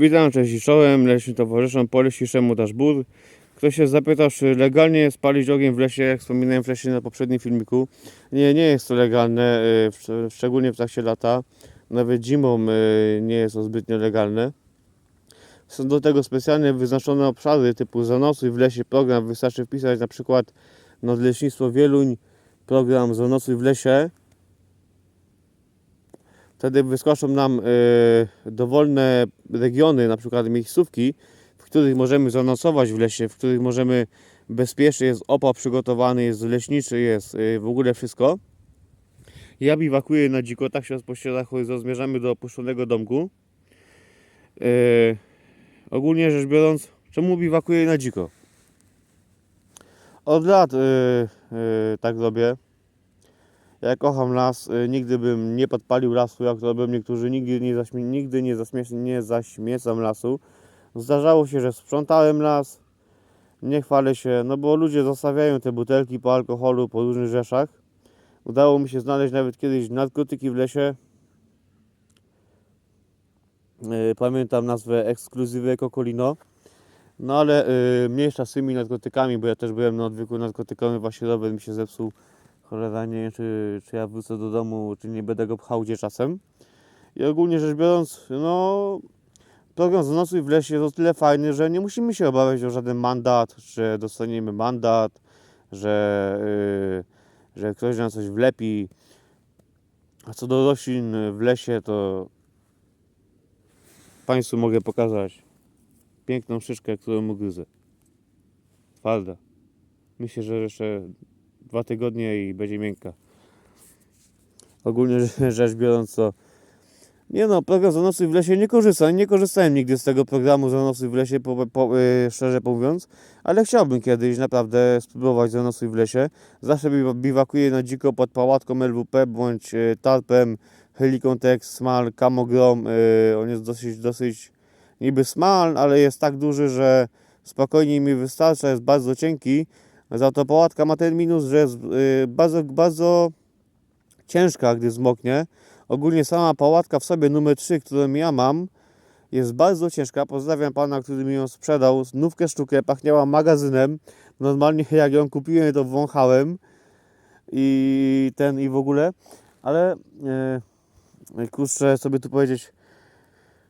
Witam, cześć i czołem, leśnym towarzyszom Poleśniczemu Daszbur. Ktoś się zapytał, czy legalnie jest palić ogień w lesie, jak wspominałem wcześniej na poprzednim filmiku. Nie, nie jest to legalne, y, szczególnie w trakcie lata. Nawet zimą y, nie jest to zbytnio legalne. Są do tego specjalnie wyznaczone obszary typu zanosuj w lesie program. Wystarczy wpisać na przykład Nadleśnictwo Wieluń, program Zanosuj w lesie. Wtedy wyskoczą nam y, dowolne regiony, na przykład miejscówki, w których możemy zanocować w lesie, w których możemy bezpiecznie, jest opał przygotowany, jest leśniczy, jest y, w ogóle wszystko. Ja biwakuję na dziko, tak się rozpościera horyzont, zmierzamy do opuszczonego domku. Y, ogólnie rzecz biorąc, czemu biwakuję na dziko? Od lat tak robię. Ja kocham las, y, nigdy bym nie podpalił lasu, jak to robią niektórzy, nigdy nie, zaśmie, nigdy nie, zaśmie, nie zaśmiecam lasu. Zdarzało się, że sprzątałem las, nie chwalę się, no bo ludzie zostawiają te butelki po alkoholu, po różnych rzeczach. Udało mi się znaleźć nawet kiedyś narkotyki w lesie. Y, Pamiętam nazwę ekskluzywy Cocolino. No ale y, mniejsza z tymi narkotykami, bo ja też byłem na odwyku narkotykowym, właśnie rower mi się zepsuł. Cholera, nie wiem, czy, czy ja wrócę do domu, czy nie będę go pchał gdzie czasem. I ogólnie rzecz biorąc, no program z nocy w lesie jest o tyle fajny, że nie musimy się obawiać o żaden mandat, że dostaniemy mandat, że, yy, że ktoś nam coś wlepi. A co do roślin w lesie, to Państwu mogę pokazać piękną szyszkę, którą ugryzę. Twarda. Myślę, że jeszcze dwa tygodnie i będzie miękka. Ogólnie rze- rzecz biorąc, to nie no, program Zanosuj w lesie nie korzystam. Nie korzystałem nigdy z tego programu Zanosuj w lesie, po, po, yy, szczerze mówiąc, ale chciałbym kiedyś naprawdę spróbować Zanosuj w lesie. Zawsze biwa- biwakuję na dziko pod pałatką LWP bądź yy, tarpem Helicon Tex Smal Camogrom. Yy, on jest dosyć, dosyć niby smal, ale jest tak duży, że spokojnie mi wystarcza, jest bardzo cienki. Za to pałatka ma ten minus, że jest y, bardzo, bardzo ciężka, gdy zmoknie. Ogólnie sama pałatka w sobie numer 3, którą ja mam, jest bardzo ciężka. Pozdrawiam pana, który mi ją sprzedał. Nówkę sztukę, pachniała magazynem. Normalnie jak ją kupiłem, to wąchałem i ten i w ogóle. Ale yy, kurczę, sobie tu powiedzieć,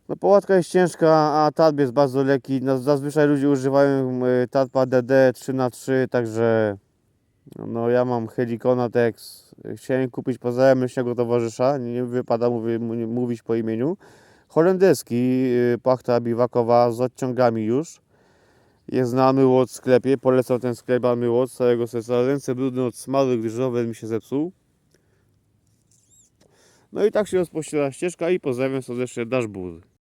no pałatka jest ciężka, a tarp jest bardzo lekki. No, zazwyczaj ludzie używają y, tarpa DD 3x3, także no ja mam Helicona Tex. Chciałem kupić pozdrawiam leśnego towarzysza, nie wypada mówi, mu- mówić po imieniu. Holenderski, y, pachta biwakowa z odciągami już. Jest na Amyłot w sklepie, polecam ten sklep z całego serca. Ręce brudne od smaru, gdyż rower mi się zepsuł. No i tak się rozpościera ścieżka i pozdrawiam serdecznie Dashboard.